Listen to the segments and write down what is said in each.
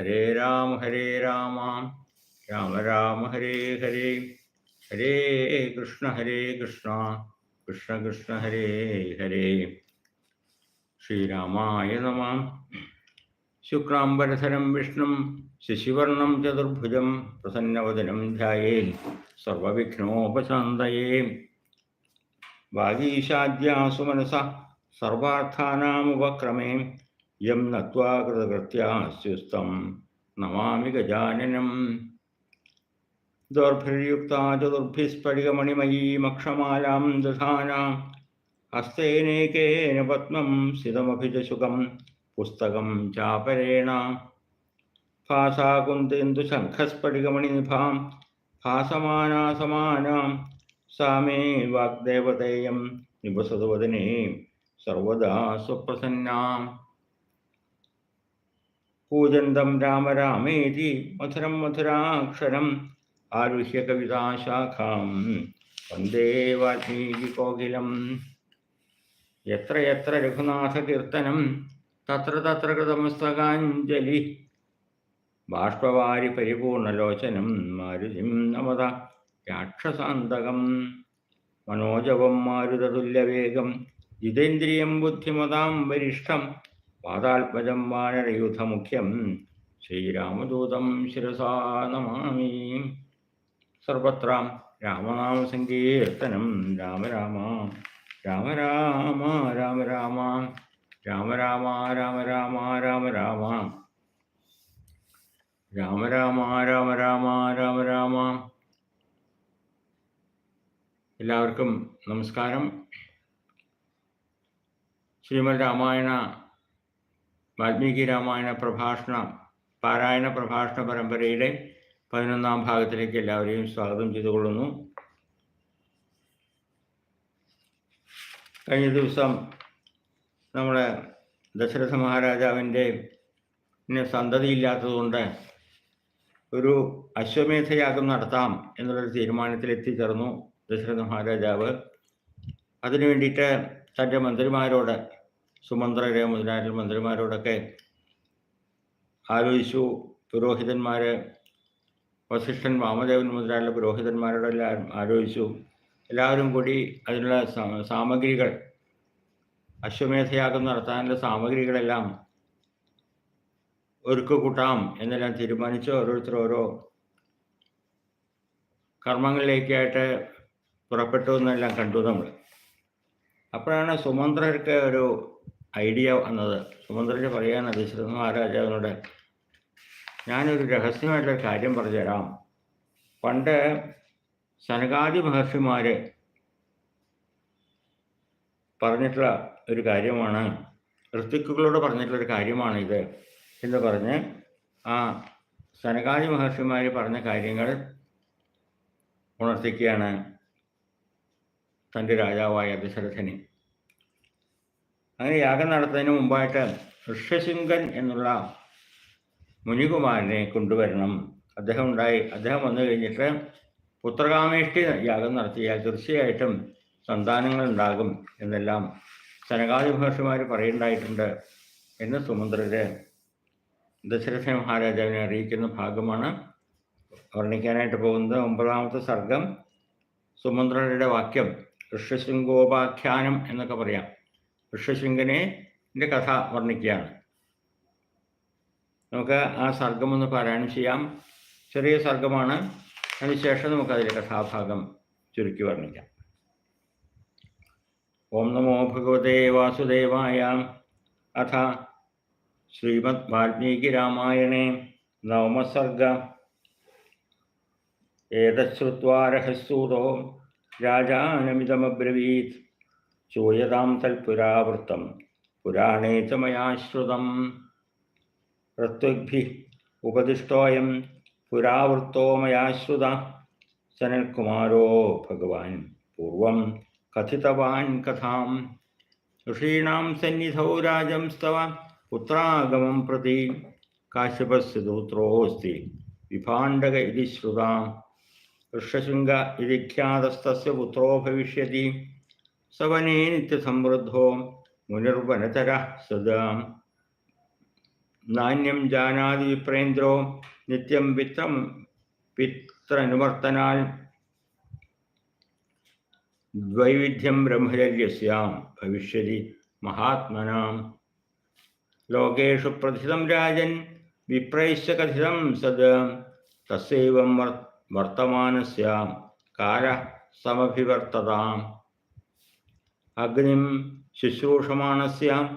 ഹരേ രാമ ഹരേ രാമ. രാമ രാമ ഹരേ ഹരേ. ഹരേ കൃഷ്ണ ഹരേ കൃഷ്ണ. കൃഷ്ണ കൃഷ്ണ ഹരേ ഹരേ. ശ്രീരാമായ നമ. ശുക്രാംബരധരം വിഷ്ണും ശശിവർണം ചതുർഭുജം പ്രസന്നവദനം ധ്യായേ. സർവവിഘ്നോപശാന്തയേ. വാഗീശാദ്യാസു മനസ യം നൃതകൃത്യാസ്യുസ്തം നമാമി ഗജാനനം. ദൗർഭര്യുക്ത ചതുർഭിസ്ഫടികമണിമയീമക്ഷമാലാം ദധാനാം. ഹസ്തേനേകേന പത്മം സ്ഥിതമഭിജസുഖം പുസ്തകം ചാപരേണ. ഭാസാകുന്ദേന്ദു ശംഖസ്ഫടികമണിനിഭാം ഭാസമാനാസമാനാം. സാമേ വാഗ്ദേവതേയം നിപസതുവദനേ സർവദാ സ്വപ്രസന്നാം കൂജന്തം രാമ രാമേതി മധുരം മധുരാക്ഷരം ആരുഹ്യ കവിതാശാഖാം വന്ദേ വാൽമീകി കോകിലം. എത്ര എത്ര രഘുനാഥ രഘുനാഥകീർത്തനം തത്ര തത്ര കൃതമസ്തകാഞ്ജലി. ബാഷ്പവാരി പരിപൂർണലോചനം മാരുതിം നമത രാക്ഷസാന്തകം. മനോജവം മാരുതതുല്യവേഗം ജിതേന്ദ്രിയം ബുദ്ധിമതാം വരിഷ്ഠം പാതാത്മജം വാനരയൂഥമുഖ്യം ശ്രീരാമദൂതം ശിരസാ നമാമി. സർവത്ര രാമനാമസങ്കീർത്തനം. രാമ രാമ രാമ രാമ രാമ രാമ രാമ രാമ രാമ രാമ രാമ രാമ. രാമ രാമ രാമ രാമ രാമ രാമ. എല്ലാവർക്കും നമസ്കാരം. ശ്രീമദ് രാമായണ വാൽമീകി രാമായണ പ്രഭാഷണ പാരായണ പ്രഭാഷണ പരമ്പരയുടെ പതിനൊന്നാം ഭാഗത്തിലേക്ക് എല്ലാവരെയും സ്വാഗതം ചെയ്തുകൊള്ളുന്നു. കഴിഞ്ഞ ദിവസം നമ്മുടെ ദശരഥ മഹാരാജാവിന്റെ പിന്നെ സന്തതിയില്ലാത്തതുകൊണ്ട് ഒരു അശ്വമേധയാഗം നടത്താം എന്നുള്ളൊരു തീരുമാനത്തിൽ എത്തിച്ചേർന്നു ദശരഥ മഹാരാജാവ്. അതിനു വേണ്ടിയിട്ട് തന്റെ മന്ത്രിമാരോട് സുമന്ത്രരെ മുതലായ മന്ത്രിമാരോടൊക്കെ ആലോചിച്ചു. പുരോഹിതന്മാർ വസിഷ്ഠൻ വാമദേവൻ മുതലായുള്ള പുരോഹിതന്മാരോടെല്ലാം ആലോചിച്ചു. എല്ലാവരും കൂടി അതിനുള്ള സാമഗ്രികൾ അശ്വമേധയാഗം നടത്താനുള്ള സാമഗ്രികളെല്ലാം ഒരുക്കു കൂട്ടാം എന്നെല്ലാം തീരുമാനിച്ച് ഓരോരുത്തർ ഓരോ കർമ്മങ്ങളിലേക്കായിട്ട് പുറപ്പെട്ടു എന്നെല്ലാം കണ്ടു നമ്മൾ. അപ്പോഴാണ് സുമന്ത്രർക്ക് ഒരു ഐഡിയ വന്നത് സുമന്ത്രര് പറയാൻ ശ്രീ മഹാരാജാവിനോട് ഞാനൊരു രഹസ്യമായിട്ടൊരു കാര്യം പറഞ്ഞുതരാം. പണ്ട് സനകാദി മഹർഷിമാർ പറഞ്ഞിട്ടുള്ള ഒരു കാര്യമാണ് ഋത്തിക്കുകളോട് പറഞ്ഞിട്ടുള്ള ഒരു കാര്യമാണ് ഇത് എന്ന് പറഞ്ഞ് ആ സനകാദി മഹർഷിമാർ പറഞ്ഞ കാര്യങ്ങൾ ഉണർത്തിക്കുകയാണ് തന്റെ രാജാവായ ദശരഥന്. അങ്ങനെ യാഗം നടത്തുന്നതിന് മുമ്പായിട്ട് ഋഷ്യശൃംഗൻ എന്നുള്ള മുനികുമാരനെ കൊണ്ടുവരണം. അദ്ദേഹം ഉണ്ടായി അദ്ദേഹം വന്നു കഴിഞ്ഞിട്ട് പുത്രകാമേഷ്ടി യാഗം നടത്തിയാൽ തീർച്ചയായിട്ടും സന്താനങ്ങൾ ഉണ്ടാകും എന്നെല്ലാം സനകാദി മഹർഷിമാർ പറയുണ്ടായിട്ടുണ്ട് എന്ന് സുമന്ത്രര് ദശരഥ മഹാരാജാവിനെ അറിയിക്കുന്ന ഭാഗമാണ് വർണിക്കാനായിട്ട് പോകുന്നത്. ഒമ്പതാമത്തെ സർഗം സുമന്ത്രരുടെ വാക്യം ഋഷ്യശൃംഗോപാഖ്യാനം എന്നൊക്കെ പറയാം. ന്റെ കഥ വർണിക്കുകയാണ്. നമുക്ക് ആ സർഗം ഒന്ന് പാരായണം ചെയ്യാം. ചെറിയ സർഗമാണ്. അതിനുശേഷം നമുക്ക് അതിലെ കഥാഭാഗം ചുരുക്കി വർണിക്കാം. ഓം നമോ ഭഗവതേ വാസുദേവായ അഥ ശ്രീമദ് വാൽമീകി രാമായണേ നവമസർഗ. ഏതശ്രുത്വാ രഹസ്യൂതോ രാജാനമിതമബ്രവീത്. ചൂയതാം തൽപുരാവൃത്തം പുരാണേ ച മയാ ശ്രുതം ഋത്വിഗ്ഭി ഉപദിഷ്ടോയം പുരാവൃത്തോ മയാ ശ്രുത സനൽകുമാരോ ഭഗവാൻ പൂർവം കഥിതവാൻ കഥാം ഋഷീണാം സന്നിധൗ രാജം സ്തവ പുത്രാഗമം പ്രതി കാശ്യപസ് ദൂത്രോസ്തി വിഭാണ്ഡക ഇതി ശ്രുതാം ഋഷശൃംഗ ഇതി ഖ്യാതസ്തസ്യ പുത്രോ ഭവിഷ്യതി സവനേ നിത്യസമൃദ്ധോ മുനിർവനതര സദാ നാണ്യം ജാനാതി വിപ്രേന്ദ്രോ നിത്യം വിത്രം പിത്രനുവർത്തനാൽ ദ്വൈവിധ്യം ബ്രഹ്മചര്യസ്യാം ഭവിഷ്യതി മഹാത്മനാം ലോകേഷു പ്രഥിതം രാജൻ വിപ്രൈശ്ച കഥിതം സദ് തസൈവം വർ വർത്തമാനസ്യാം കാല സമഭിവർത്തതാം അഗ്നിം ശുശ്രൂഷമാണസ്യ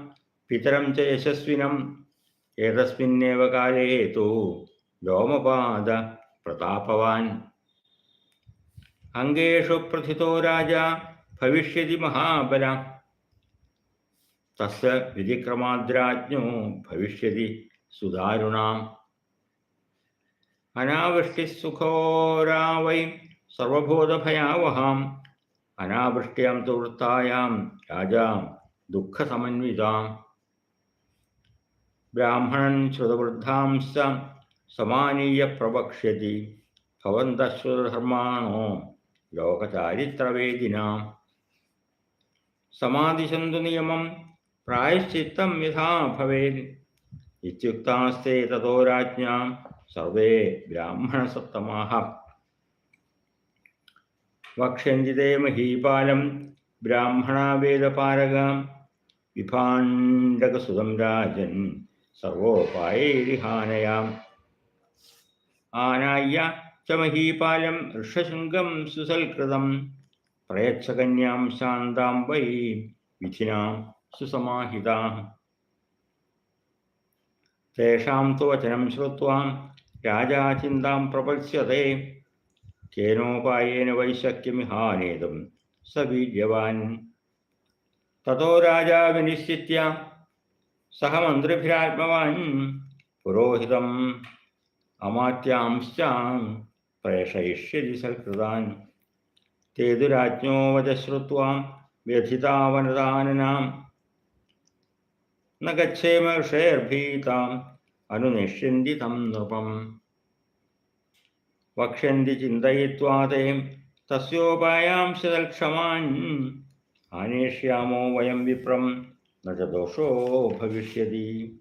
പിതരം ച യശസ്വിനം. ഏതസ്മിന്നേവ കാലേ തു ലോമപാദ പ്രതാപവാൻ. അംഗേഷു പ്രഥിതോ രാജ ഭവിഷ്യതി മഹാബല. തസ് വിധിക്രമാദ്രാജ്ഞോ ഭവിഷ്യതി സുദാരുണാം അനാവൃഷ്ടിസുഖോരാ വൈ സർവഭൂതഭയാവഹാം. അനാവൃഷ്ട്യാം തുവൃത്തായാം രാജാം ദുഃഖസമന്വിതാം. ബ്രാഹ്മണൻ ശ്രുതവൃദ്ധാംസ സമാനീയ പ്രവക്ഷ്യതി ഭവന്തശ്രുതധർമാണോ ലോകചാരിത്രവേദിനാം. സമാധിശന്തു നിയമം പ്രായശ്ചിത്തം യഥാ ഭവേൻ ഇത്യുക്താസ്തേ തതോ രാജ്ഞാം സർവേ ബ്രാഹ്മണസത്തമാഹ വക്ഷ്യന്തി തേ മഹീപാലം ബ്രാഹ്മണാവേദപാരകാം വിഭാണ്ഡകസുതം രാജൻ സർവോപായൈരിഹാനയാം. ആനായ്യ ച മഹീപാലം ഋഷശൃംഗം സുസൽകൃതം പ്രയച്ഛകന്യാം ശാന്താം വൈ വിധിനാം സുസമാഹിതാം. തേഷാം തു വചനം ശ്രുത്വാ രാജാ ചിന്താം പ്രപത്സ്യത്തെ കേനോപായേന വൈശക്യമിഹാനേതും സ വീര്യവാൻ തതോ രാജാ വിനിശ്ചിത്യ സഹ മന്ത്രിഭിരാത്മവാൻ പുരോഹിതം അമാത്യാംശാം പ്രേഷയിഷ്യതി സൽകൃതാൻ. തേതു രാജ്ഞോ വചശ്രുത്വാം വ്യഥിതാവനദാനനാം ന ഗച്ഛേമ ഋഷേർഭീതാം അനുനിഷ്യന്തി തം നൃപം. വക്ഷ്യന്തി ചിന്തയിത്വാതയും തസ്യോപായാംശതൽക്ഷമാൻ ആനേഷ്യാമോ വയം വിപ്രം നച്ച ദോഷോ ഭവിഷ്യതി.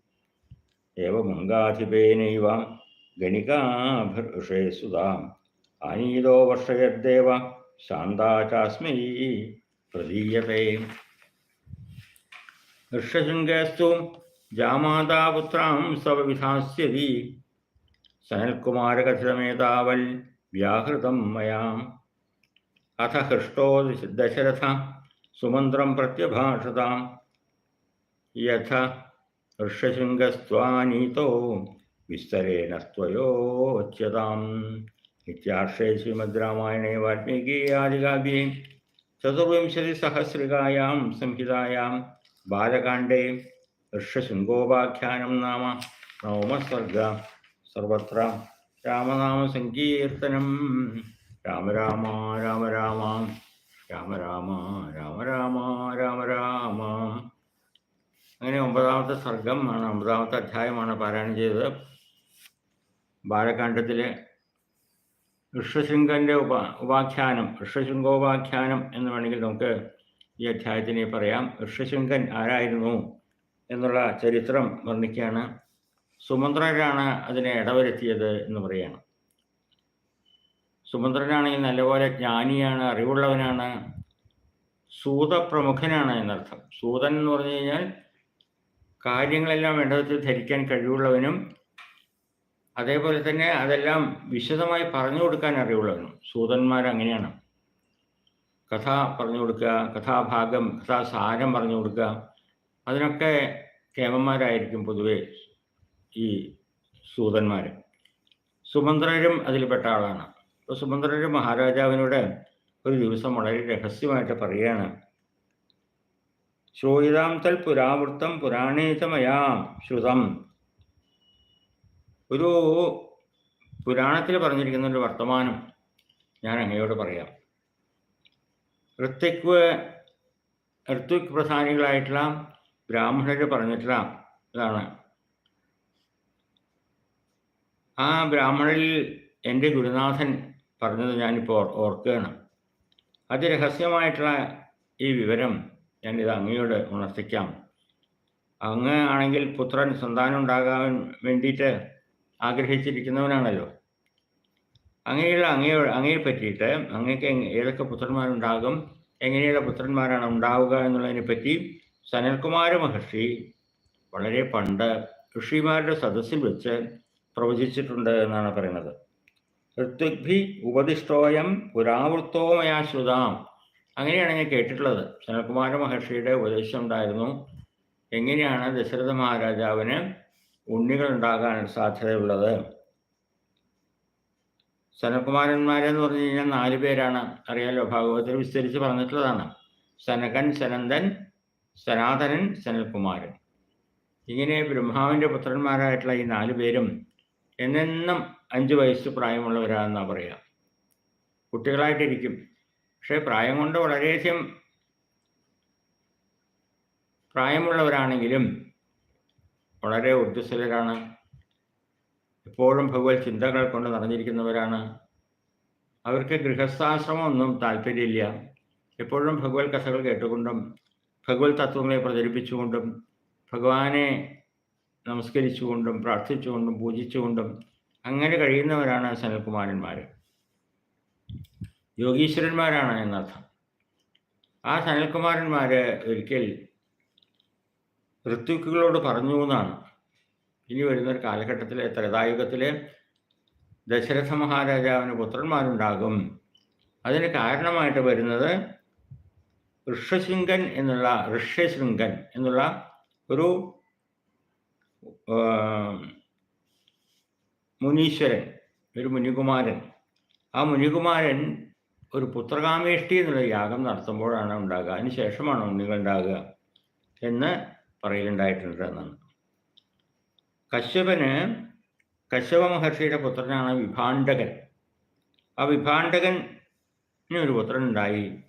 ഏവമംഗാധിപേനൈവ ഗണികാഭർഷേ സുതാം. ആനീതോ വർഷയദ്ദേവ ശാന്താചാസ്മൈ പ്രദീയത്തെ ഋഷശൃംഗസ്തു ജാമാതാപുത്രാം സവ വിധാസ്യതി सहनकुमारकसमेतावल् व्याहृतं मयाम्। अथ हृष्टो दशरथ सुमन्त्रं प्रत्यभाषतां यथ हर्षशृङ्गस्त्वानीतो विस्तरेण त्वयोच्यताम्। इत्यार्षे श्रीमद् रामायणे वाल्मीकि आदिकाव्ये चतुर्विंशतिसहस्रिकायां संहितायां बालकाण्डे ऋष्यशृङ्गोपाख्यानं नाम नवमसर्ग। സർവത്ര രാമനാമസങ്കീർത്തനം രാമ രാമ രാമ രാമ രാമ രാമ രാമ രാമ രാമ രാമ. അങ്ങനെ ഒമ്പതാമത്തെ സർഗം ആണ് ഒമ്പതാമത്തെ അധ്യായമാണ് പാരായണം ചെയ്തത്. ബാലകാണ്ഡത്തിലെ ഋഷശൃംഗന്റെ ഉപ ഉപാഖ്യാനം ഋഷശൃംഗോപാഖ്യാനം എന്ന് വേണമെങ്കിൽ നമുക്ക് ഈ അധ്യായത്തിനെ പറയാം. ഋഷശൃംഗൻ ആരായിരുന്നു എന്നുള്ള ചരിത്രം വർണിക്കുകയാണ്. സുമന്ത്രരാണ് അതിനെ ഇടവരുത്തിയത് എന്ന് പറയുകയാണ്. സുമന്ത്രനാണെങ്കിൽ നല്ലപോലെ ജ്ഞാനിയാണ് അറിവുള്ളവനാണ് സൂതപ്രമുഖനാണ് എന്നർത്ഥം. സൂതൻ എന്ന് പറഞ്ഞു കഴിഞ്ഞാൽ കാര്യങ്ങളെല്ലാം വേണ്ടവിധത്തിൽ ധരിക്കാൻ കഴിവുള്ളവനും അതേപോലെ തന്നെ അതെല്ലാം വിശദമായി പറഞ്ഞു കൊടുക്കാൻ അറിവുള്ളവനും. സൂതന്മാർ അങ്ങനെയാണ്. കഥ പറഞ്ഞു കൊടുക്കുക കഥാഭാഗം കഥാസാരം പറഞ്ഞു കൊടുക്കുക അതിനൊക്കെ കേമന്മാരായിരിക്കും പൊതുവെ ഈ സൂതന്മാർ സുമന്ത്രരും അതിൽപ്പെട്ട ആളാണ്. അപ്പോൾ സുമന്ത്രര് മഹാരാജാവിനോട് ഒരു ദിവസം വളരെ രഹസ്യമായിട്ട് പറയുകയാണ്. ശ്രോയിതാം പുരാവൃത്തം പുരാണേതമയാം ശ്രുതം. ഒരു പുരാണത്തിൽ പറഞ്ഞിരിക്കുന്ന ഒരു വർത്തമാനം ഞാൻ അങ്ങയോട് പറയാം. ഋത്വിക് ഋത്വിക് പ്രധാനികളായിട്ടുള്ള ബ്രാഹ്മണർ പറഞ്ഞിട്ടുള്ള ഇതാണ്. ആ ബ്രാഹ്മണരിൽ എന്റെ ഗുരുനാഥൻ പറഞ്ഞത് ഞാനിപ്പോൾ ഓർ- ഓർക്കുകയാണ്. അതിരഹസ്യമായിട്ടുള്ള ഈ വിവരം ഞാനിത് അങ്ങയോട് ഉണർത്തിക്കാം. അങ്ങ് ആണെങ്കിൽ പുത്രൻ സന്താനം ഉണ്ടാകാൻ വേണ്ടിയിട്ട് ആഗ്രഹിച്ചിരിക്കുന്നവനാണല്ലോ. അങ്ങനെയുള്ള അങ്ങയോ അങ്ങയെ പറ്റിയിട്ട് അങ്ങക്ക് ഏതൊക്കെ പുത്രന്മാരുണ്ടാകും എങ്ങനെയുള്ള പുത്രന്മാരാണ് ഉണ്ടാവുക എന്നുള്ളതിനെ പറ്റി സനൽകുമാര മഹർഷി വളരെ പണ്ട് ഋഷിമാരുടെ സദസ്സിൽ വെച്ച് പ്രവചിച്ചിട്ടുണ്ട് എന്നാണ് പറയുന്നത്. ഋത്വിഗ്ഭി ഉപദിഷ്ടോയം പുരാവൃത്തോമയാശ്രുതാം അങ്ങനെയാണ് ഞാൻ കേട്ടിട്ടുള്ളത്. സനൽകുമാര മഹർഷിയുടെ ഉപദേശം ഉണ്ടായിരുന്നു. എങ്ങനെയാണ് ദശരഥ മഹാരാജാവിന് ഉണ്ണികൾ ഉണ്ടാകാൻ സാധ്യതയുള്ളത്? സനകുമാരന്മാരെന്ന് പറഞ്ഞു കഴിഞ്ഞാൽ നാല് പേരാണ്. അറിയാലോ ഭാഗവതത്തിൽ വിസ്തരിച്ച് പറഞ്ഞിട്ടുള്ളതാണ്. സനകൻ സനന്ദൻ സനാതനൻ സനൽകുമാരൻ ഇങ്ങനെ ബ്രഹ്മാവിന്റെ പുത്രന്മാരായിട്ടുള്ള ഈ നാല് പേരും എന്നെന്നും അഞ്ച് വയസ്സ് പ്രായമുള്ളവരാണെന്നാണ് പറയുക കുട്ടികളായിട്ടിരിക്കും. പക്ഷേ പ്രായം കൊണ്ട് വളരെയധികം പ്രായമുള്ളവരാണെങ്കിലും വളരെ ഊർജസ്വലരാണ്. എപ്പോഴും ഭഗവത് ചിന്തകൾ കൊണ്ട് നിറഞ്ഞിരിക്കുന്നവരാണ്. അവർക്ക് ഗൃഹസ്ഥാശ്രമമൊന്നും താല്പര്യമില്ല. എപ്പോഴും ഭഗവത് കഥകൾ കേട്ടുകൊണ്ടും ഭഗവത് തത്വങ്ങളെ പ്രചരിപ്പിച്ചുകൊണ്ടും ഭഗവാനെ നമസ്കരിച്ചുകൊണ്ടും പ്രാർത്ഥിച്ചുകൊണ്ടും പൂജിച്ചുകൊണ്ടും അങ്ങനെ കഴിയുന്നവരാണ് സനൽകുമാരന്മാർ യോഗീശ്വരന്മാരാണ് എന്നർത്ഥം. ആ സനൽകുമാരന്മാർ ഒരിക്കൽ ഋത്വിക്കുകളോട് പറഞ്ഞു എന്നാണ്. ഇനി വരുന്നൊരു കാലഘട്ടത്തിലെ ത്രേതായുഗത്തിലെ ദശരഥ മഹാരാജാവിന് പുത്രന്മാരുണ്ടാകും. അതിന് കാരണമായിട്ട് വരുന്നത് ഋഷശൃംഗൻ എന്നുള്ള ഋഷ്യശൃംഗൻ എന്നുള്ള ഒരു മുനീശ്വരൻ ഒരു മുനികുമാരൻ. ആ മുനികുമാരൻ ഒരു പുത്രകാമേഷ്ടി എന്നുള്ള യാഗം നടത്തുമ്പോഴാണ് ഉണ്ടാകുക. അതിന് ശേഷമാണ് ഉണ്ണികൾ ഉണ്ടാകുക എന്ന് പറയലുണ്ടായിട്ടുണ്ട് എന്നാണ് കശ്യപന് കശ്യപ മഹർഷിയുടെ പുത്രനാണ് വിഭാണ്ഡകൻ. ആ വിഭാണ്ഡകന് ഒരു പുത്രനുണ്ടായി.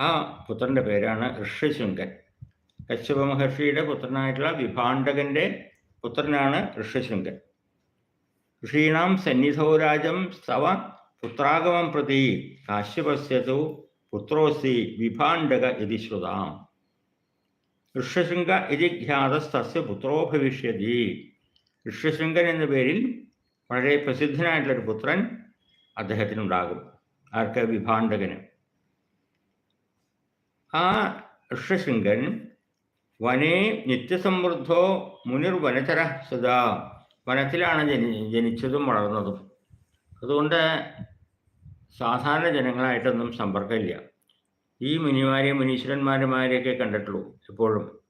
ആ പുത്രന്റെ പേരാണ് ഋഷ്യശുങ്കൻ. കശ്യപ മഹർഷിയുടെ പുത്രനായിട്ടുള്ള വിഭാണ്ഡകന്റെ പുത്രനാണ് ഋഷ്യശൃംഗൻ ഋഷീണാം സന്നിധോരാജം സവ പുത്രാഗമം പ്രതി കാശ്യപസ്യതു പുത്രോസി വിഭാണ്ഡക ഇതി ശ്രുതാം. ഋഷശൃംഗ ഇതി ഖ്യാതസ്തസ്യ പുത്രോ ഭവിഷ്യതി. ഋഷ്യശൃംഗൻ എന്ന പേരിൽ വളരെ പ്രസിദ്ധനായിട്ടുള്ളൊരു പുത്രൻ അദ്ദേഹത്തിനുണ്ടാകും. ആർക്ക്? വിഭാണ്ഡകന്. ആ ഋഷ്യശൃംഗൻ വനേ നിത്യസമൃദ്ധോ മുനിർ വനചര സദാ. വനത്തിലാണ് ജനി ജനിച്ചതും വളർന്നതും. അതുകൊണ്ട് സാധാരണ ജനങ്ങളായിട്ടൊന്നും സമ്പർക്കമില്ല. ഈ മുനിമാരെയും മുനീശ്വരന്മാരുമാരെയൊക്കെ കണ്ടിട്ടുള്ളൂ എപ്പോഴും.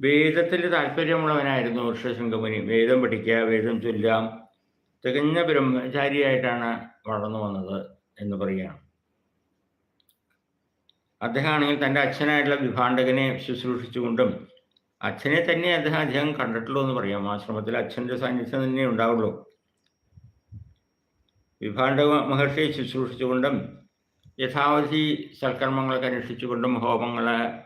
വേദത്തിൽ താല്പര്യമുള്ളവനായിരുന്നു ഋഷശൃംഗമുനി വേദം പഠിക്കുക വേദം ചൊല്ലാം തികഞ്ഞ ബ്രഹ്മചാരിയായിട്ടാണ് വളർന്നു വന്നത് എന്ന് പറയുകയാണ്. അദ്ദേഹമാണെങ്കിൽ തന്റെ അച്ഛനായിട്ടുള്ള വിഭാണ്ഡകനെ ശുശ്രൂഷിച്ചുകൊണ്ടും അച്ഛനെ തന്നെ അദ്ദേഹം അദ്ദേഹം കണ്ടിട്ടുള്ളൂ എന്ന് പറയാം. ആശ്രമത്തിൽ അച്ഛന്റെ സാന്നിധ്യം തന്നെ ഉണ്ടാവുള്ളൂ. വിഭാണ്ഡ മഹർഷിയെ ശുശ്രൂഷിച്ചുകൊണ്ടും യഥാവധി സൽക്കർമ്മങ്ങളൊക്കെ അനുഷ്ഠിച്ചുകൊണ്ടും ഹോമങ്ങളെ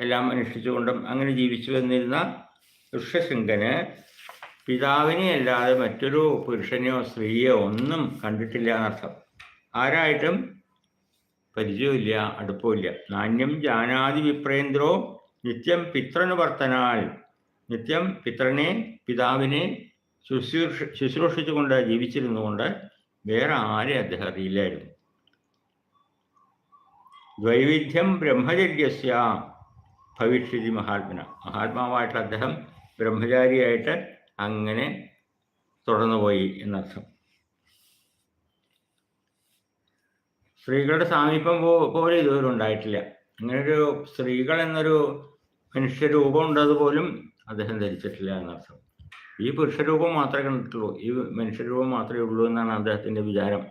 എല്ലാം അനുഷ്ഠിച്ചുകൊണ്ടും അങ്ങനെ ജീവിച്ചു വന്നിരുന്ന ഋഷ്യശൃംഗന് പിതാവിനെ അല്ലാതെ മറ്റൊരു പുരുഷനെയോ സ്ത്രീയോ ഒന്നും കണ്ടിട്ടില്ല എന്നർത്ഥം. ആരായിട്ടും പരിചയമില്ല അടുപ്പമില്ല. നാണ്യം ജാനാതി വിപ്രേന്ദ്രോ നിത്യം പിതൃനുവർത്തനാൽ നിത്യം പിത്രനെ പിതാവിനെ ശുശ്രൂഷ ശുശ്രൂഷിച്ചുകൊണ്ട് ജീവിച്ചിരുന്നുകൊണ്ട് വേറെ ആരെ അദ്ദേഹം അറിയില്ലായിരുന്നു. ദ്വൈവിധ്യം ബ്രഹ്മചര്യസ്യ ഭവിഷ്യതി മഹാത്മന. മഹാത്മാവായിട്ടുള്ള അദ്ദേഹം ബ്രഹ്മചാരിയായിട്ട് അങ്ങനെ തുടർന്നുപോയി എന്നർത്ഥം. സ്ത്രീകളുടെ സാമീപ്യം പോലും ഇതുവരെ ഉണ്ടായിട്ടില്ല. അങ്ങനൊരു സ്ത്രീകൾ എന്നൊരു മനുഷ്യരൂപം ഉണ്ടത് പോലും അദ്ദേഹം ധരിച്ചിട്ടില്ല എന്നർത്ഥം. ഈ പുരുഷരൂപം മാത്രമേ കണ്ടിട്ടുള്ളൂ. ഈ മനുഷ്യരൂപം മാത്രമേ ഉള്ളൂ എന്നാണ് അദ്ദേഹത്തിന്റെ വിചാരം.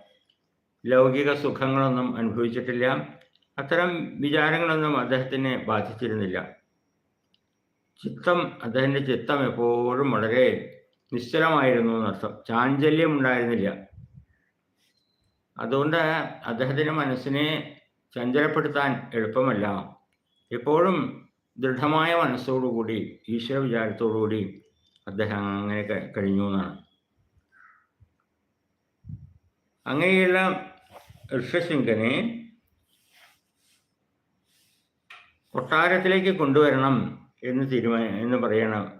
ലൗകിക സുഖങ്ങളൊന്നും അനുഭവിച്ചിട്ടില്ല. അത്തരം വിചാരങ്ങളൊന്നും അദ്ദേഹത്തിനെ ബാധിച്ചിരുന്നില്ല. ചിത്തം അദ്ദേഹത്തിന്റെ ചിത്തം എപ്പോഴും വളരെ നിശ്ചലമായിരുന്നു എന്നർത്ഥം. ചാഞ്ചല്യം ഉണ്ടായിരുന്നില്ല. അതുകൊണ്ട് അദ്ദേഹത്തിന്റെ മനസ്സിനെ ചഞ്ചലപ്പെടുത്താൻ എളുപ്പമല്ല. എപ്പോഴും ദൃഢമായ മനസ്സോടുകൂടി ഈശ്വര വിചാരത്തോടുകൂടി അദ്ദേഹം അങ്ങനെ കഴിഞ്ഞു എന്നാണ്. അങ്ങനെയുള്ള ഋഷസിംഗനെ കൊട്ടാരത്തിലേക്ക് കൊണ്ടുവരണം എന്ന് തീരുമാന എന്ന് പറയണം.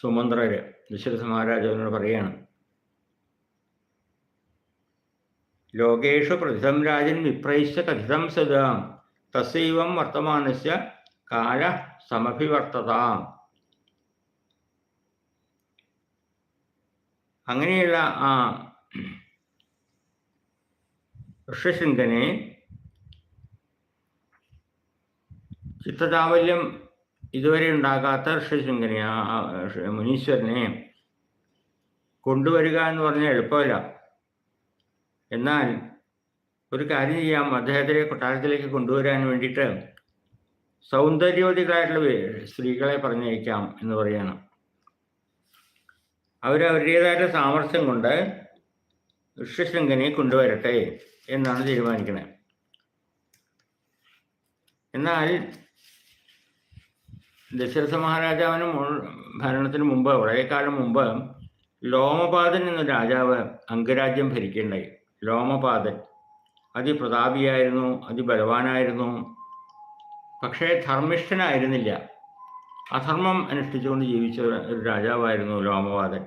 സുമന്ത്രര് ദശരഥ മഹാരാജാവിനോട് പറയാണ്. ലോകേഷു പ്രതിഥം രാജൻ വിപ്രൈശ്യ കഥിതം സദാം. തസൈവം വർത്തമാനസ്യ കാല സമഭിവർത്തത. അങ്ങനെയുള്ള ആ ഋഷ്യശൃംഖനെ ചിത്രതാവല്യം ഇതുവരെ ഉണ്ടാകാത്ത ആ മുനീശ്വരനെ കൊണ്ടുവരിക എന്ന് പറഞ്ഞാൽ എളുപ്പമല്ല. എന്നാൽ ഒരു കാര്യം ചെയ്യാം. അദ്ദേഹത്തിനെ കൊട്ടാരത്തിലേക്ക് കൊണ്ടുവരാൻ വേണ്ടിയിട്ട് സൗന്ദര്യവതികളായിട്ടുള്ള സ്ത്രീകളെ പറഞ്ഞയക്കാം എന്ന് പറയണം. അവർ സാമർഥ്യം കൊണ്ട് ഋഷ്യശൃംഖനെ കൊണ്ടുവരട്ടെ എന്നാണ് തീരുമാനിക്കുന്നത് എന്നാൽ ദശരഥ മഹാരാജാവിന് ഭരണത്തിന് മുമ്പ് വളരെക്കാലം കാലം മുമ്പ് ലോമപാതൻ എന്ന രാജാവ് അംഗരാജ്യം ഭരിക്കേണ്ടായി. ലോമപാദൻ. അതിപ്രതാപിയായിരുന്നു അതിബലവാനായിരുന്നു. പക്ഷേ ധർമ്മിഷ്ഠനായിരുന്നില്ല. അധർമ്മം അനുഷ്ഠിച്ചുകൊണ്ട് ജീവിച്ച ഒരു രാജാവായിരുന്നു ലോമപാദൻ.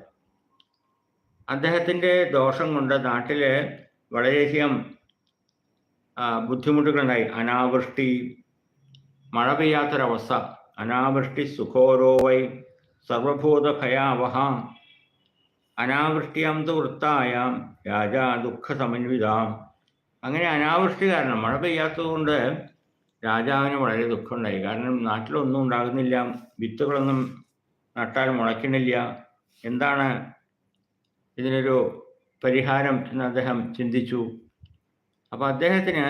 അദ്ദേഹത്തിന്റെ ദോഷം കൊണ്ട് നാട്ടിൽ വളരെയധികം ബുദ്ധിമുട്ടുകളുണ്ടായി. അനാവൃഷ്ടി മഴ പെയ്യാത്തൊരവസ്ഥ അനാവൃഷ്ടി സുഖോരോവൈ സർവഭൂത ഭയാവഹാം അനാവൃഷ്ടിയാം തു വൃത്തായാം രാജ ദുഃഖ സമന്വിതാം അങ്ങനെ അനാവൃഷ്ടി കാരണം മഴ പെയ്യാത്തതുകൊണ്ട് രാജാവിന് വളരെ ദുഃഖമുണ്ടായി. കാരണം നാട്ടിലൊന്നും ഉണ്ടാകുന്നില്ല വിത്തുകളൊന്നും നട്ടാൽ മുളയ്ക്കണില്ല എന്താണ് ഇതിനൊരു പരിഹാരം എന്ന് അദ്ദേഹം ചിന്തിച്ചു. അപ്പോൾ അദ്ദേഹത്തിന്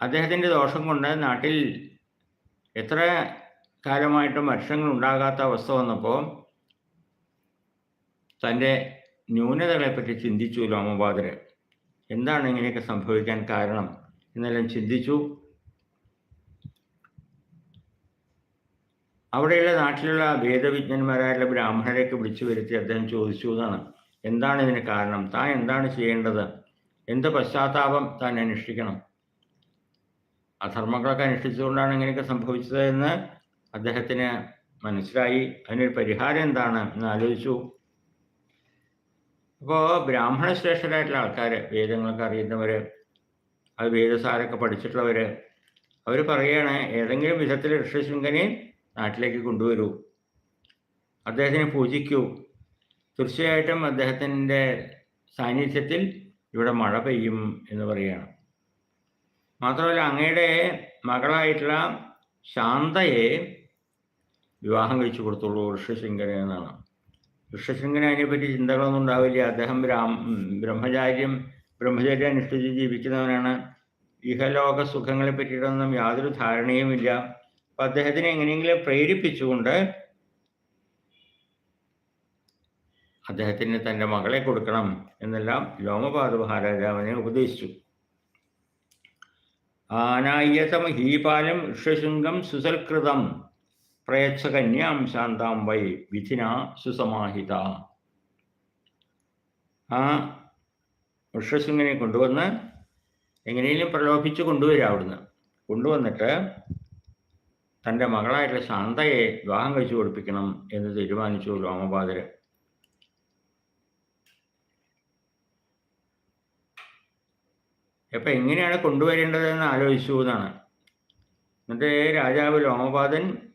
അദ്ദേഹത്തിന്റെ ദോഷം കൊണ്ട് നാട്ടിൽ എത്ര കാലമായിട്ടും വർഷങ്ങൾ ഉണ്ടാകാത്ത അവസ്ഥ വന്നപ്പോൾ തന്റെ ന്യൂനതകളെപ്പറ്റി ചിന്തിച്ചു ലോമപാദര് എന്താണ് ഇങ്ങനെയൊക്കെ സംഭവിക്കാൻ കാരണം? എന്നെല്ലാം ചിന്തിച്ചു. അവിടെയുള്ള നാട്ടിലുള്ള വേദവിജ്ഞന്മാരായുള്ള ബ്രാഹ്മണരെയൊക്കെ വിളിച്ചു വരുത്തി അദ്ദേഹം ചോദിച്ചു എന്നാണ്. എന്താണ് ഇതിന് കാരണം? താൻ എന്താണ് ചെയ്യേണ്ടത്? എന്ത് പശ്ചാത്താപം താൻ അനുഷ്ഠിക്കണം അധർമ്മങ്ങളൊക്കെ അനുഷ്ഠിച്ചുകൊണ്ടാണ് ഇങ്ങനെയൊക്കെ സംഭവിച്ചത് എന്ന് അദ്ദേഹത്തിന് മനസ്സിലായി. അതിനൊരു പരിഹാരം എന്താണ് എന്ന് ആലോചിച്ചു. അപ്പോൾ ബ്രാഹ്മണ ശ്രേഷ്ഠരായിട്ടുള്ള ആൾക്കാർ വേദങ്ങളൊക്കെ അറിയുന്നവർ അത് വേദസാരൊക്കെ പഠിച്ചിട്ടുള്ളവർ അവർ പറയുകയാണ് ഏതെങ്കിലും വിധത്തിൽ ഋഷശൃംഖനെ നാട്ടിലേക്ക് കൊണ്ടുവരൂ. അദ്ദേഹത്തിനെ പൂജിക്കൂ. തീർച്ചയായിട്ടും അദ്ദേഹത്തിന്റെ സാന്നിധ്യത്തിൽ ഇവിടെ മഴ പെയ്യും എന്ന് പറയുകയാണ് മാത്രമല്ല അങ്ങയുടെ മകളായിട്ടുള്ള ശാന്തയെ വിവാഹം കഴിച്ചു കൊടുത്തോളൂ ഋഷ്യശൃംഖനെ എന്നാണ്. ഋഷ്യശൃംഖന അതിനെപ്പറ്റി ചിന്തകളൊന്നും ഉണ്ടാവില്ല. അദ്ദേഹം ബ്രാഹ്മ ബ്രഹ്മചാര്യം ബ്രഹ്മചര്യം അനുഷ്ഠിച്ച് ജീവിക്കുന്നവനാണ്. ഇഹലോക സുഖങ്ങളെ പറ്റിയിട്ടൊന്നും യാതൊരു ധാരണയുമില്ല അപ്പം അദ്ദേഹത്തിനെ എങ്ങനെയെങ്കിലും പ്രേരിപ്പിച്ചുകൊണ്ട് അദ്ദേഹത്തിന് തന്റെ മകളെ കൊടുക്കണം എന്നെല്ലാം ലോമപാദ മഹാരാജാവിനെ ഉപദേശിച്ചു. ആനായ്യതം ഹീപാലം ഋഷശൃംഗം സുസൽകൃതം. പ്രയച്ഛ കന്യാം ശാന്താം വൈ വിധിന സുസമാഹിത. ആ ഋഷ്യശൃംഗനെ കൊണ്ടുവന്ന് എങ്ങനെയും പ്രലോഭിച്ച് കൊണ്ടുവരിക അവിടുന്ന്. കൊണ്ടുവന്നിട്ട് തന്റെ മകളായിട്ടുള്ള ശാന്തയെ വിവാഹം കഴിച്ചു കൊടുപ്പിക്കണം എന്ന് തീരുമാനിച്ചു ലോമപാദര് അപ്പം എങ്ങനെയാണ് കൊണ്ടുവരേണ്ടതെന്ന് ആലോചിച്ചു എന്നാണ്. എന്നിട്ട് രാജാവ് ലോമപാദൻ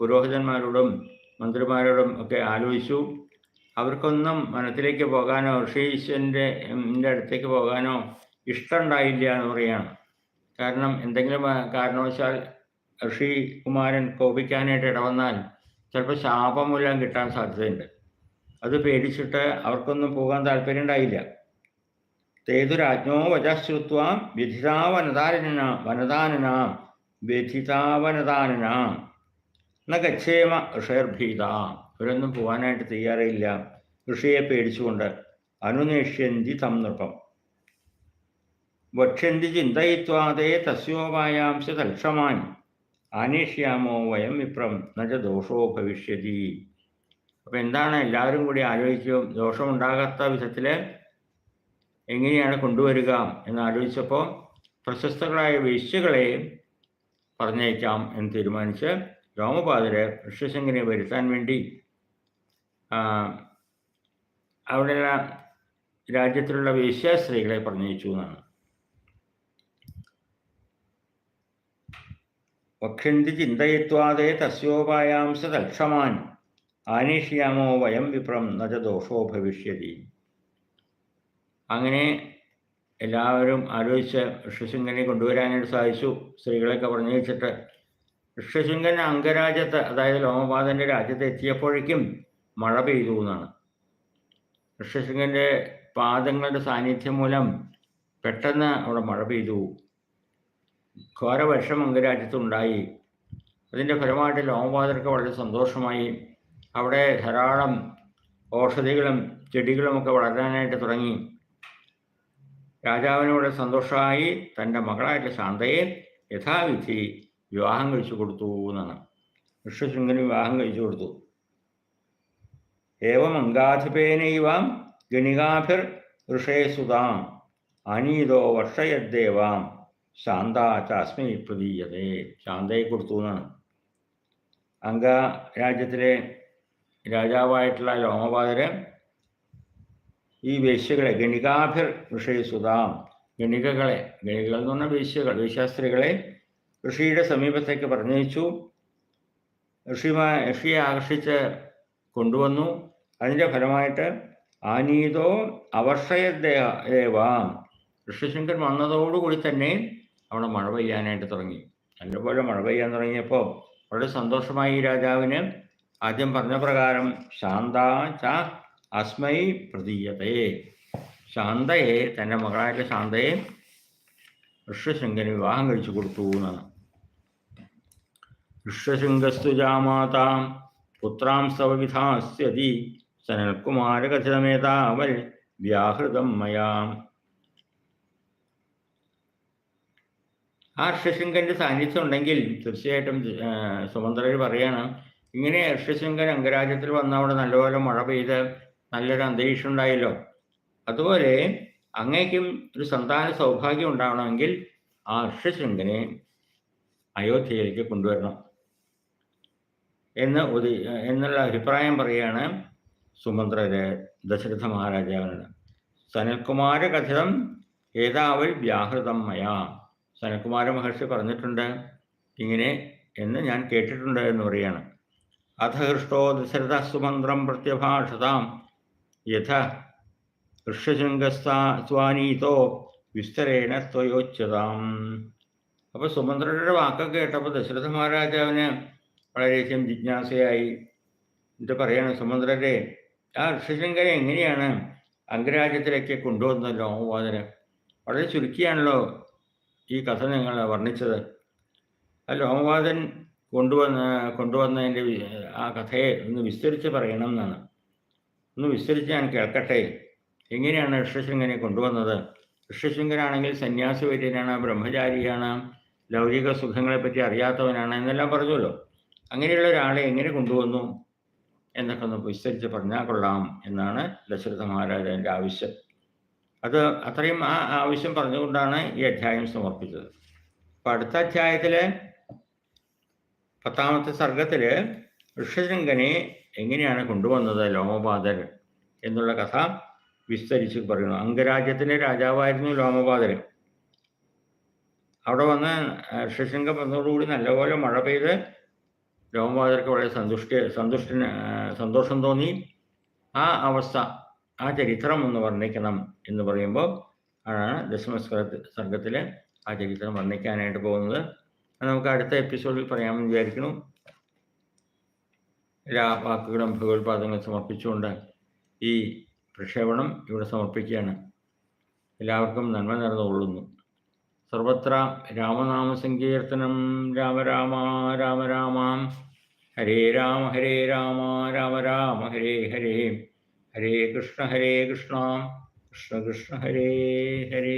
പുരോഹിതന്മാരോടും മന്ത്രിമാരോടും ഒക്കെ ആലോചിച്ചു. അവർക്കൊന്നും മനത്തിലേക്ക് പോകാനോ ഋഷീശ്വരന്റെ അടുത്തേക്ക് പോകാനോ ഇഷ്ടമുണ്ടായില്ല എന്ന് പറയാണ്. കാരണം എന്തെങ്കിലും കാരണവശാൽ ഋഷി കുമാരൻ കോപിക്കാനായിട്ട് ഇടവന്നാൽ ചിലപ്പോൾ ശാപം മൂലം കിട്ടാൻ സാധ്യതയുണ്ട്. അത് പേടിച്ചിട്ട് അവർക്കൊന്നും പോകാൻ താല്പര്യം ഉണ്ടായില്ല. തേതുരാജ്ഞോ വചശ്രുത്വ വിധിതാവനതാരന വനതാനനാം വ്യഥിതാവനതാനനാം ന ഗച്ഛേമ ഋഷയർഭീത. ഇവരൊന്നും പോകാനായിട്ട് തയ്യാറില്ല ഋഷിയെ പേടിച്ചുകൊണ്ട് അനുനേഷ്യന്തി തം നൃപം. വക്ഷ്യന്തി ചിന്തയിത്വാതേ തസ്യോപായാംശ തൽക്ഷമാൻ ആനേഷ്യാമോ വയം വിപ്രം നജ ദോഷോ ഭവിഷ്യതി. അപ്പം എന്താണ് എല്ലാവരും കൂടി ആലോചിക്കും ദോഷമുണ്ടാകാത്ത വിധത്തിൽ എങ്ങനെയാണ് കൊണ്ടുവരിക എന്ന് ആലോചിച്ചപ്പോൾ പ്രശസ്തകളായ വേശ്യകളെ പറഞ്ഞേക്കാം എന്ന് തീരുമാനിച്ച് രോമപാതര് ഋഷ്യശങ്കനെ വരുത്താൻ വേണ്ടി അവിടെയുള്ള രാജ്യത്തിലുള്ള വേശ്യാസ്ത്രീകളെ പറഞ്ഞയച്ചു എന്നാണ്. വക്ഷന്തി ചിന്തയിത്വാതെ തസ്യോപായാംസ തക്ഷമാൻ ആനേഷ്യാമോ വയം വിപ്രം നജ ദോഷോ ഭവിഷ്യതി. അങ്ങനെ എല്ലാവരും ആലോചിച്ച് ഋഷ്യശൃംഗനെ കൊണ്ടുവരാനായിട്ട് സാധിച്ചു. സ്ത്രീകളെയൊക്കെ പറഞ്ഞു വെച്ചിട്ട് ഋഷ്യശൃംഗൻ അംഗരാജ്യത്ത് അതായത് ലോമപാതന്റെ രാജ്യത്ത് എത്തിയപ്പോഴേക്കും മഴ പെയ്തു എന്നാണ്. ഋഷ്യശൃംഗന്റെ പാദങ്ങളുടെ സാന്നിധ്യം മൂലം പെട്ടെന്ന് അവിടെ മഴ പെയ്തു. ഘോരവർഷം അംഗരാജ്യത്തുണ്ടായി അതിന്റെ ഫലമായിട്ട് ലോമപാതർക്ക് വളരെ സന്തോഷമായി. അവിടെ ധാരാളം ഔഷധികളും ചെടികളുമൊക്കെ വളരാനായിട്ട് തുടങ്ങി. രാജാവിനോട് സന്തോഷമായി തന്റെ മകളായിട്ട് ശാന്തയെ യഥാവിധി വിവാഹം കഴിച്ചു കൊടുത്തു എന്നാണ്. ഋഷ്യശൃംഗന് വിവാഹം കഴിച്ചു കൊടുത്തു. ഏവം അങ്കാധിപേനൈവാം ഗണികാഭിർ ഋഷേസുതാം. അനീതോ വർഷയദ്ദേവാം. ശാന്ത ചാസ്മി പ്രതീയതേ. ശാന്തയെ കൊടുത്തു എന്നാണ്. അങ്ക രാജ്യത്തിലെ രാജാവായിട്ടുള്ള ലോമപാതര് ഈ വേശ്യകളെ ഗണികാഭിർ ഋഷയസുതാം ഗണികകളെ ഗണികകൾ എന്ന് പറഞ്ഞ വേശ്യകൾ വേശ്യാസ്ത്രീകളെ ഋഷിയുടെ സമീപത്തേക്ക് പറഞ്ഞയച്ചു. ഋഷിമാ ഋഷിയെ ആകർഷിച്ച് കൊണ്ടുവന്നു. അതിന്റെ ഫലമായിട്ട് ആനീതോ അവർഷയദേവാം ഋഷിശങ്കർ വന്നതോടുകൂടി തന്നെ അവിടെ മഴ പെയ്യാനായിട്ട് തുടങ്ങി. നല്ലപോലെ മഴ പെയ്യാൻ തുടങ്ങിയപ്പോൾ വളരെ സന്തോഷമായി രാജാവിന് ആദ്യം പറഞ്ഞ പ്രകാരം ശാന്ത ച അസ്മൈ പ്രതീയതയെ ശാന്തയെ തന്റെ മകളായിട്ടുള്ള ശാന്തയെ ഋഷ്യശങ്കന് വിവാഹം കഴിച്ചു കൊടുത്തു എന്നാണ്. ഋഷ്യശൃംഗസ്തു ജാമാതാം പുത്രാം സവവിധാസ്യതി സനൽകുമാരകഥിതമേതാവൽ വ്യാഹൃതം മയാം. ആ ഋഷ്യശൃംഗന്റെ സാന്നിധ്യം ഉണ്ടെങ്കിൽ തീർച്ചയായിട്ടും സുമന്ത്രർ പറയണം ഇങ്ങനെ ഋഷ്യശൃംഗൻ അംഗരാജ്യത്തിൽ വന്ന അവിടെ നല്ലപോലെ മഴ പെയ്ത് നല്ലൊരു അന്തരീക്ഷം ഉണ്ടായല്ലോ. അതുപോലെ അങ്ങേക്കും ഒരു സന്താന സൗഭാഗ്യം ഉണ്ടാവണമെങ്കിൽ ആ ഋഷ്യശൃംഗനെ അയോധ്യയിലേക്ക് കൊണ്ടുവരണം. എന്ന് ഉദി എന്നുള്ള അഭിപ്രായം പറയുകയാണ് സുമന്ത്രര് ദശരഥ മഹാരാജാവിനോട്. സനൽകുമാര കഥിതം ഏതാവൽ വ്യാഹൃതം മയാ. സനൽകുമാര മഹർഷി പറഞ്ഞിട്ടുണ്ട് ഇങ്ങനെ എന്ന് ഞാൻ കേട്ടിട്ടുണ്ട് എന്ന് പറയാണ് അധഹൃഷ്ടോ ദശരഥ സുമന്ത്രം പ്രത്യഭാഷതാം. യഥ ഋഷ്യശൃംഗസ്വാനീതോ വിസ്തരേണ ത്വയോച്യതാം അപ്പോൾ സുമന്ത്രരുടെ വാക്കൊക്കെ കേട്ടപ്പോൾ ദശരഥ മഹാരാജാവിന് വളരെയധികം ജിജ്ഞാസയായി. എന്ത് പറയണം സുമന്ത്രരെ? ആ ഋഷശങ്കരെ എങ്ങനെയാണ് അംഗരാജ്യത്തിലേക്ക് കൊണ്ടുവന്നത് ലോമവാദന് വളരെ ചുരുക്കിയാണല്ലോ ഈ കഥ നിങ്ങൾ വർണിച്ചത്. ആ ലോമവാദൻ കൊണ്ടുവന്ന കൊണ്ടുവന്നതിന്റെ ആ കഥയെ ഒന്ന് വിസ്തരിച്ച് പറയണം എന്നാണ്. ഒന്ന് വിസ്തരിച്ച് ഞാൻ കേൾക്കട്ടെ. എങ്ങനെയാണ് ഋഷ്യശൃംഗനെ കൊണ്ടുവന്നത്? ഋഷ്യശൃംഗനാണെങ്കിൽ സന്യാസി വര്യനാണ് ബ്രഹ്മചാരിയാണ് ലൗകിക സുഖങ്ങളെപ്പറ്റി അറിയാത്തവനാണ് എന്നെല്ലാം പറഞ്ഞല്ലോ അങ്ങനെയുള്ള ഒരാളെ എങ്ങനെ കൊണ്ടുവന്നു എന്നൊക്കെ ഒന്ന് വിസ്തരിച്ച് പറഞ്ഞാൽ കൊള്ളാം എന്നാണ് ദശരഥ മഹാരാജാവിന്റെ ആവശ്യം. അത് അത്രയും ആ ആവശ്യം പറഞ്ഞുകൊണ്ടാണ് ഈ അധ്യായം സമർപ്പിച്ചത്. അപ്പം അടുത്ത അധ്യായത്തിൽ പത്താമത്തെ സർഗത്തിൽ ഋഷശൃംഖനെ എങ്ങനെയാണ് കൊണ്ടുവന്നത് ലോമപാദർ എന്നുള്ള കഥ വിസ്തരിച്ച് പറയുന്നു. അംഗരാജ്യത്തിന്റെ രാജാവായിരുന്നു ലോമപാദർ. അവിടെ വന്ന് ഋഷശൃംഖം വന്നതോടുകൂടി നല്ലപോലെ മഴ പെയ്ത് ലോമപാദർക്ക് വളരെ സന്തുഷ്ടി സന്തുഷ്ട സന്തോഷം തോന്നി. ആ അവസ്ഥ ആ ചരിത്രം ഒന്ന് വർണിക്കണം എന്ന് പറയുമ്പോൾ അതാണ് ദശമസ്കര സർഗത്തിൽ ആ ചരിത്രം വർണിക്കാനായിട്ട് പോകുന്നത്. നമുക്ക് അടുത്ത എപ്പിസോഡിൽ പറയാമെന്ന് വിചാരിക്കുന്നു. എല്ലാ വാക്കുകളും ഭഗവത്പാദങ്ങൾ സമർപ്പിച്ചുകൊണ്ട് ഈ പ്രക്ഷേപണം ഇവിടെ സമർപ്പിക്കുകയാണ്. എല്ലാവർക്കും നന്മ നടന്നുകൊള്ളുന്നു സർവത്ര രാമനാമ സങ്കീർത്തനം രാമ രാമ രാമ രാമ ഹരേ രാമ ഹരേ രാമ രാമ രാമ ഹരേ ഹരേ. ഹരേ കൃഷ്ണ ഹരേ കൃഷ്ണ. കൃഷ്ണ കൃഷ്ണ ഹരേ ഹരേ.